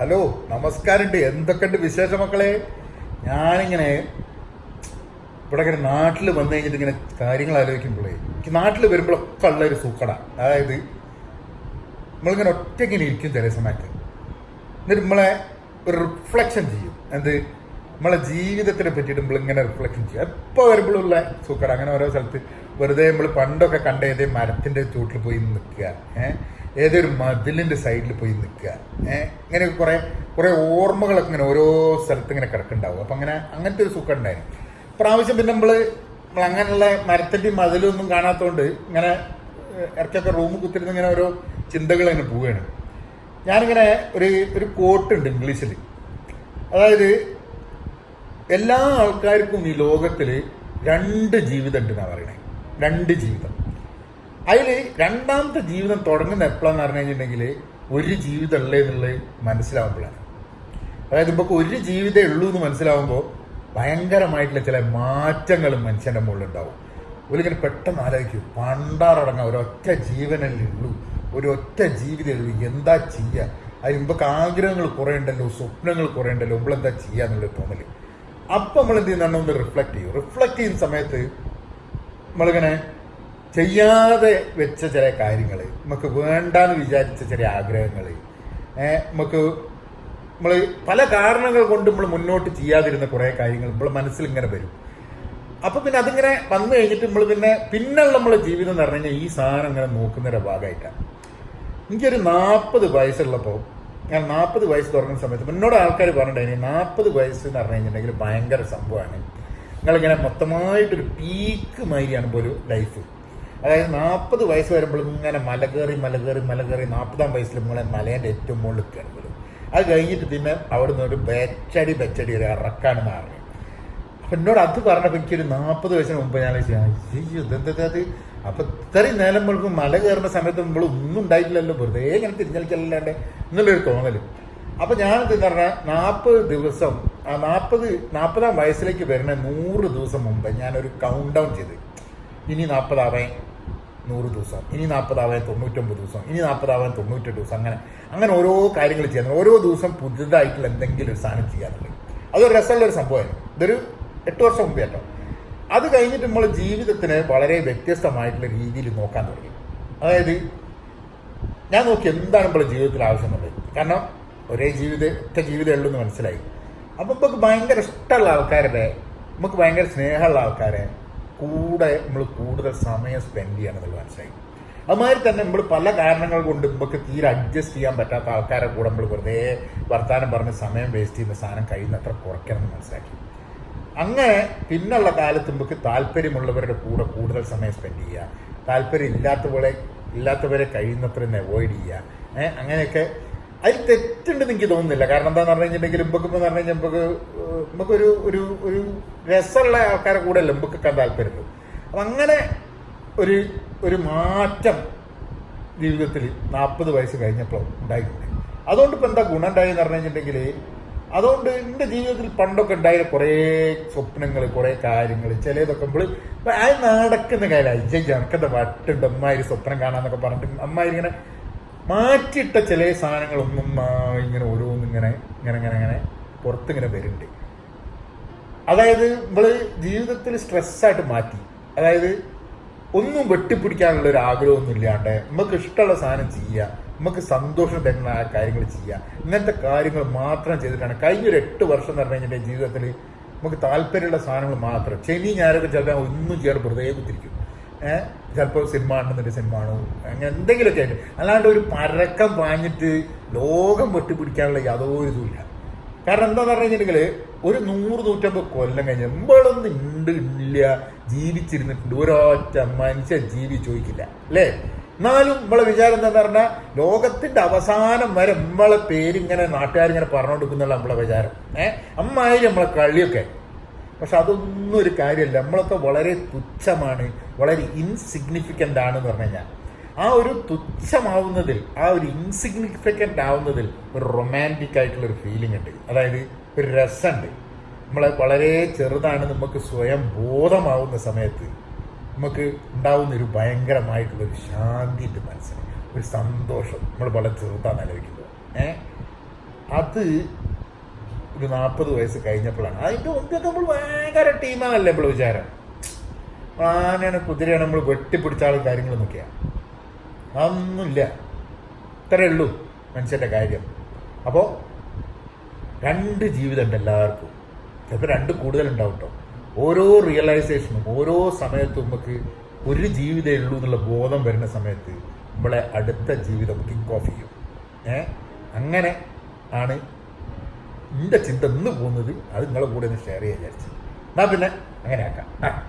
Hello നമസ്കാരമുണ്ട്. എന്തൊക്കെയുണ്ട് വിശേഷ മക്കളെ? ഞാനിങ്ങനെ ഇവിടെ ഇങ്ങനെ നാട്ടിൽ വന്നു കഴിഞ്ഞിട്ട് ഇങ്ങനെ കാര്യങ്ങൾ ആലോചിക്കുമ്പോഴേ എനിക്ക് നാട്ടിൽ വരുമ്പോഴൊക്കെ ഉള്ള ഒരു സൂക്കട. അതായത് നമ്മളിങ്ങനെ ഒറ്റയ്ക്ക് ഇങ്ങനെ ഇരിക്കും ചില സമയത്ത്. എന്നിട്ട് നമ്മളെ ഒരു റിഫ്ലക്ഷൻ ചെയ്യും. എന്ത്? നമ്മളെ ജീവിതത്തിനെ പറ്റിയിട്ട് നമ്മൾ ഇങ്ങനെ റിഫ്ലക്ഷൻ ചെയ്യും എപ്പോൾ വരുമ്പോഴുള്ള സൂക്കട. അങ്ങനെ ഓരോ സ്ഥലത്ത് വെറുതെ നമ്മൾ പണ്ടൊക്കെ കണ്ട ഏതേ മരത്തിന്റെ ചൂട്ടിൽ പോയി നിൽക്കുക. ഏഹ്? ഏതൊരു മതിലിന്റെ സൈഡിൽ പോയി നിൽക്കുക. ഇങ്ങനെ കുറേ കുറേ ഓർമ്മകളൊക്കെ ഇങ്ങനെ ഓരോ സ്ഥലത്ത് ഇങ്ങനെ കിടക്കുന്നുണ്ടാവും. അപ്പം അങ്ങനെ അങ്ങനത്തെ ഒരു സുഖം ഉണ്ടായിരുന്നു പ്രാവശ്യം പിന്നെ നമ്മൾ നമ്മൾ അങ്ങനെയുള്ള മരത്തിന്റെ മതിലൊന്നും കാണാത്തതുകൊണ്ട് ഇങ്ങനെ ഇടയ്ക്കൊക്കെ റൂം കുത്തിരുന്ന് ഇങ്ങനെ ഓരോ ചിന്തകൾ ഇങ്ങനെ പോവുകയാണ്. ഞാനിങ്ങനെ ഒരു ഒരു കോട്ടുണ്ട് ഇംഗ്ലീഷിൽ അതായത് എല്ലാ ആൾക്കാർക്കും ഈ ലോകത്തിൽ രണ്ട് ജീവിതം ഉണ്ട് എന്നാണ് പറയണേ. രണ്ട് ജീവിതം. അതിൽ രണ്ടാമത്തെ ജീവിതം തുടങ്ങുന്ന എപ്പോഴാന്ന് പറഞ്ഞു കഴിഞ്ഞിട്ടുണ്ടെങ്കിൽ ഒരു ജീവിതം ഉള്ളേ എന്നുള്ളത് മനസ്സിലാവുമ്പോഴാണ്. അതായത് ഇപ്പോൾ ഒരു ജീവിതമേ ഉള്ളൂ എന്ന് മനസ്സിലാവുമ്പോൾ ഭയങ്കരമായിട്ടുള്ള ചില മാറ്റങ്ങളും മനുഷ്യന്റെ മുകളിൽ ഉണ്ടാവും ഒരിക്കലും പെട്ടെന്ന് ആലോചിക്കും പണ്ടാറടങ്ങ ഒരൊറ്റ ജീവനല്ലേ ഉള്ളൂ. ഒരൊറ്റ ജീവിതമേ ഉള്ളൂ. എന്താ ചെയ്യുക അതിന് മുമ്പൊക്കെ ആഗ്രഹങ്ങൾ കുറേ ഉണ്ടല്ലോ സ്വപ്നങ്ങൾ കുറേ ഉണ്ടല്ലോ നമ്മളെന്താ ചെയ്യുക എന്നുള്ളൊരു തോന്നൽ. അപ്പം നമ്മൾ എന്ത് ചെയ്യുന്നതാണ് ഒന്ന് റിഫ്ലക്റ്റ് ചെയ്യും. റിഫ്ലക്റ്റ് ചെയ്യുന്ന സമയത്ത് നമ്മളിങ്ങനെ ചെയ്യാതെ വെച്ച ചില കാര്യങ്ങൾ നമുക്ക് വേണ്ടാന്ന് വിചാരിച്ച ചില ആഗ്രഹങ്ങൾ നമുക്ക് നമ്മൾ പല കാരണങ്ങൾ കൊണ്ട് നമ്മൾ മുന്നോട്ട് ചെയ്യാതിരുന്ന കുറേ കാര്യങ്ങൾ നമ്മൾ മനസ്സിൽ ഇങ്ങനെ വരും. അപ്പൊ പിന്നെ അതിങ്ങനെ വന്നു കഴിഞ്ഞിട്ട് നമ്മൾ പിന്നെ പിന്നുള്ള നമ്മളെ ജീവിതം എന്ന് പറഞ്ഞു കഴിഞ്ഞാൽ ഈ സാധനം ഇങ്ങനെ നോക്കുന്നതിന്റെ ഭാഗമായിട്ടാണ് എനിക്കൊരു നാൽപ്പത് വയസ്സുള്ളപ്പോൾ ഞാൻ നാൽപ്പത് വയസ്സ് തുടങ്ങുന്ന സമയത്ത് എന്നോട് ആൾക്കാർ പറഞ്ഞിട്ടുണ്ടായിരുന്നു നാൽപ്പത് വയസ്സ് എന്ന് പറഞ്ഞു കഴിഞ്ഞിട്ടുണ്ടെങ്കിൽ ഭയങ്കര സംഭവമാണ്. നിങ്ങളിങ്ങനെ മൊത്തമായിട്ടൊരു പീക്ക് മാതിരിയാണ് ഒരു ലൈഫ് അതായത് നാൽപ്പത് വയസ്സ് വരുമ്പോൾ ഇങ്ങനെ മല കയറി മല കയറി മല കയറി നാൽപ്പതാം വയസ്സിൽ നമ്മളെ മലേന്റെ ഏറ്റവും മുകളിൽ കയറി വരും. അത് കഴിഞ്ഞിട്ട് പിന്നെ അവിടുന്ന് ഒരു ബെച്ചടി ബെച്ചടി ഒരു ഇറക്കാണ് മാറി. അപ്പം എന്നോട് അത് പറഞ്ഞപ്പോൾ എനിക്കൊരു നാൽപ്പത് വയസ്സിന് മുമ്പ് ഞാൻ ഇതെന്താ അത് അപ്പം ഇത്രയും നേരം നമ്മൾക്ക് മല കയറുന്ന സമയത്ത് നമ്മൾ ഒന്നും ഉണ്ടായിട്ടില്ലല്ലോ വെറുതെ ഇങ്ങനെ തിരിഞ്ഞളിക്കല്ലാണ്ട് എന്നുള്ളൊരു തോന്നൽ. അപ്പം ഞാൻ എന്ത് പറഞ്ഞാൽ നാൽപ്പത് ദിവസം ആ നാൽപ്പത് നാൽപ്പതാം വയസ്സിലേക്ക് വരുന്ന നൂറ് ദിവസം മുമ്പ് ഞാനൊരു കൗണ്ട് ഡൗൺ ചെയ്ത് ഇനി നാൽപ്പതാവാൻ നൂറ് ദിവസം ഇനി നാൽപ്പതാവാൻ തൊണ്ണൂറ്റൊമ്പത് ദിവസം ഇനി നാൽപ്പതാവാൻ തൊണ്ണൂറ്റെട്ട് ദിവസം അങ്ങനെ അങ്ങനെ ഓരോ കാര്യങ്ങൾ ചെയ്യാൻ ഓരോ ദിവസം പുതുതായിട്ടുള്ള എന്തെങ്കിലും ഒരു സാധനം ചെയ്യാറുണ്ട് അതൊരു രസമുള്ള ഒരു സംഭവമായിരുന്നു. ഇതൊരു എട്ട് വർഷം മുമ്പേ കേട്ടോ. അത് കഴിഞ്ഞിട്ട് നമ്മൾ ജീവിതത്തിന് വളരെ വ്യത്യസ്തമായിട്ടുള്ള രീതിയിൽ നോക്കാൻ തുടങ്ങി. അതായത് ഞാൻ നോക്കി എന്താണ് നമ്മുടെ ജീവിതത്തിൽ ആവശ്യമുള്ളത്. കാരണം ഒരേ ജീവിത ഒറ്റ ജീവിതമേ ഉള്ളൂ എന്ന് മനസ്സിലായി. അപ്പം നമുക്ക് ഭയങ്കര ഇഷ്ടമുള്ള ആൾക്കാരുടെ നമുക്ക് ഭയങ്കര സ്നേഹമുള്ള ആൾക്കാരെ കൂടെ നമ്മൾ കൂടുതൽ സമയം സ്പെൻഡ് ചെയ്യണമെന്നുള്ളത് മനസ്സിലായി. അതുമാതിരി തന്നെ നമ്മൾ പല കാരണങ്ങൾ കൊണ്ട് നമുക്ക് തീരെ അഡ്ജസ്റ്റ് ചെയ്യാൻ പറ്റാത്ത ആൾക്കാരെ കൂടെ നമ്മൾ വെറുതെ വർത്തമാനം പറഞ്ഞ് സമയം വേസ്റ്റ് ചെയ്യുന്ന സാധനം കഴിയുന്നത്ര കുറയ്ക്കണം എന്ന് മനസ്സിലാക്കി. അങ്ങനെ പിന്നുള്ള കാലത്ത് നമുക്ക് താല്പര്യമുള്ളവരുടെ കൂടെ കൂടുതൽ സമയം സ്പെൻഡ് ചെയ്യുക. താല്പര്യം ഇല്ലാത്തവരെ ഇല്ലാത്തവരെ കഴിയുന്നത്ര അവോയ്ഡ് ചെയ്യുക. അങ്ങനെയൊക്കെ അതിൽ തെറ്റുണ്ടെന്ന് എനിക്ക് തോന്നുന്നില്ല. കാരണം എന്താന്ന് പറഞ്ഞു കഴിഞ്ഞിട്ടുണ്ടെങ്കിൽ ഇമ്പക്ക് എന്ന് പറഞ്ഞു കഴിഞ്ഞാൽ നമുക്ക് നമുക്കൊരു ഒരു ഒരു രസമുള്ള ആൾക്കാരെ കൂടെ അല്ല ഇമ്പക്കൊക്കെ താല്പര്യമുള്ളൂ. അപ്പം അങ്ങനെ ഒരു ഒരു മാറ്റം ജീവിതത്തിൽ നാൽപ്പത് വയസ്സ് കഴിഞ്ഞപ്പോൾ ഉണ്ടായിട്ടുണ്ട്. അതുകൊണ്ട് ഇപ്പം എന്താ ഗുണം ഉണ്ടായെന്ന് പറഞ്ഞു കഴിഞ്ഞിട്ടുണ്ടെങ്കിൽ അതുകൊണ്ട് എന്റെ ജീവിതത്തിൽ പണ്ടൊക്കെ ഉണ്ടായ കുറേ സ്വപ്നങ്ങൾ കുറേ കാര്യങ്ങൾ ചിലതൊക്കെ നമ്മൾ ആ നടക്കുന്ന കാര്യം അയ്യ ജനക്കെന്താ വട്ടുണ്ട്? അമ്മായി സ്വപ്നം കാണാന്നൊക്കെ പറഞ്ഞിട്ട് അമ്മായി ഇങ്ങനെ മാറ്റിയിട്ട ചില സാധനങ്ങളൊന്നും ഇങ്ങനെ ഓരോന്നും ഇങ്ങനെ ഇങ്ങനെ ഇങ്ങനെ ഇങ്ങനെ പുറത്തിങ്ങനെ വരുന്നുണ്ട് അതായത് നമ്മൾ ജീവിതത്തിൽ സ്ട്രെസ്സായിട്ട് മാറ്റി. അതായത് ഒന്നും വെട്ടിപ്പിടിക്കാനുള്ള ഒരു ആഗ്രഹമൊന്നും ഇല്ലാണ്ട് നമുക്ക് ഇഷ്ടമുള്ള സാധനം ചെയ്യുക നമുക്ക് സന്തോഷം തരുന്ന ആ കാര്യങ്ങൾ ചെയ്യുക ഇങ്ങനത്തെ കാര്യങ്ങൾ മാത്രം ചെയ്തിട്ടാണ്. കഴിഞ്ഞൊരു എട്ട് വർഷം എന്ന് പറഞ്ഞു കഴിഞ്ഞിട്ടുണ്ടെങ്കിൽ ജീവിതത്തിൽ നമുക്ക് താല്പര്യമുള്ള സാധനങ്ങൾ മാത്രം. ശനി ഞായറൊക്കെ ചിലപ്പോൾ ഒന്നും ചെയ്യാതെ വെറുതെ കുത്തിരിക്കും. ചിലപ്പോൾ സിനിമ കാണുന്നുണ്ട് സിനിമ കാണും. അങ്ങനെ എന്തെങ്കിലുമൊക്കെ ആയിട്ട്. അല്ലാണ്ട് ഒരു പരക്കം പാഞ്ഞിട്ട് ലോകം വെട്ടിപ്പിടിക്കാനുള്ള യാതൊരു ഇതുമില്ല കാരണം എന്താന്ന് പറഞ്ഞു കഴിഞ്ഞിട്ടുണ്ടെങ്കിൽ ഒരു നൂറ് നൂറ്റമ്പത് കൊല്ലം കഴിഞ്ഞ് എമ്പളൊന്നും ഉണ്ട് ഇല്ല ജീവിച്ചിരുന്നിട്ടുണ്ട്. ഒരൊറ്റ മനുഷ്യൻ ജീവി ചോദിക്കില്ല അല്ലേ? എന്നാലും നമ്മളെ വിചാരം എന്താന്ന് പറഞ്ഞാൽ ലോകത്തിന്റെ അവസാനം വരെ നമ്മളെ പേരിങ്ങനെ നാട്ടുകാരിങ്ങനെ പറഞ്ഞുകൊടുക്കുന്നുള്ള നമ്മളെ വിചാരം. ഏഹ് അമ്മായി നമ്മളെ കളിയൊക്കെ. പക്ഷെ അതൊന്നും ഒരു കാര്യമല്ല. നമ്മളൊക്കെ വളരെ തുച്ഛമാണ് വളരെ ഇൻസിഗ്നിഫിക്കന്റ് ആണെന്ന് പറഞ്ഞു കഴിഞ്ഞാൽ. ആ ഒരു തുച്ഛമാവുന്നതിൽ ആ ഒരു ഇൻസിഗ്നിഫിക്കന്റ് ആവുന്നതിൽ ഒരു റൊമാന്റിക് ആയിട്ടുള്ള ഒരു ഫീലിംഗ് ഉണ്ട്. അതായത് ഒരു രസമുണ്ട്. നമ്മൾ വളരെ ചെറുതാണ് നമുക്ക് സ്വയം ബോധമാവുന്ന സമയത്ത് നമുക്ക് ഉണ്ടാവുന്ന ഒരു ഭയങ്കരമായിട്ടുള്ള ഒരു ഉണ്ട് മനസ്സിന്. ഒരു സന്തോഷം. നമ്മൾ വളരെ ചെറുതാണ് ആലോചിക്കുന്നത് ഏഹ് അത് ഒരു നാൽപ്പത് വയസ്സ് കഴിഞ്ഞപ്പോഴാണ്. അതിന്റെ മുമ്പൊക്കെ നമ്മൾ ഭയങ്കര ടീമാണല്ലേ നമ്മൾ വിചാരം. ആനയാണ് കുതിരയാണ് നമ്മൾ വെട്ടിപ്പിടിച്ച ആൾ കാര്യങ്ങളൊന്നൊക്കെയാണ് അതൊന്നുമില്ല. ഇത്രയേ ഉള്ളൂ മനുഷ്യന്റെ കാര്യം. അപ്പോൾ രണ്ട് ജീവിതമുണ്ട് എല്ലാവർക്കും. ചിലപ്പോൾ രണ്ട് കൂടുതലുണ്ടാവും കേട്ടോ ഓരോ റിയലൈസേഷനും ഓരോ സമയത്തും നമുക്ക് ഒരു ജീവിതമേ ഉള്ളൂ എന്നുള്ള ബോധം വരുന്ന സമയത്ത് നമ്മളെ അടുത്ത ജീവിതം കിക്ക് ഓഫ് ചെയ്യും. ഏ? അങ്ങനെ ആണ് എന്റെ ചിന്ത ഇന്ന് പോകുന്നത് അത് നിങ്ങളെ കൂടെ ഒന്ന് ഷെയർ ചെയ്യാൻ വിചാരിച്ചു. എന്നാൽ പിന്നെ അങ്ങനെ ആക്കാം ആ.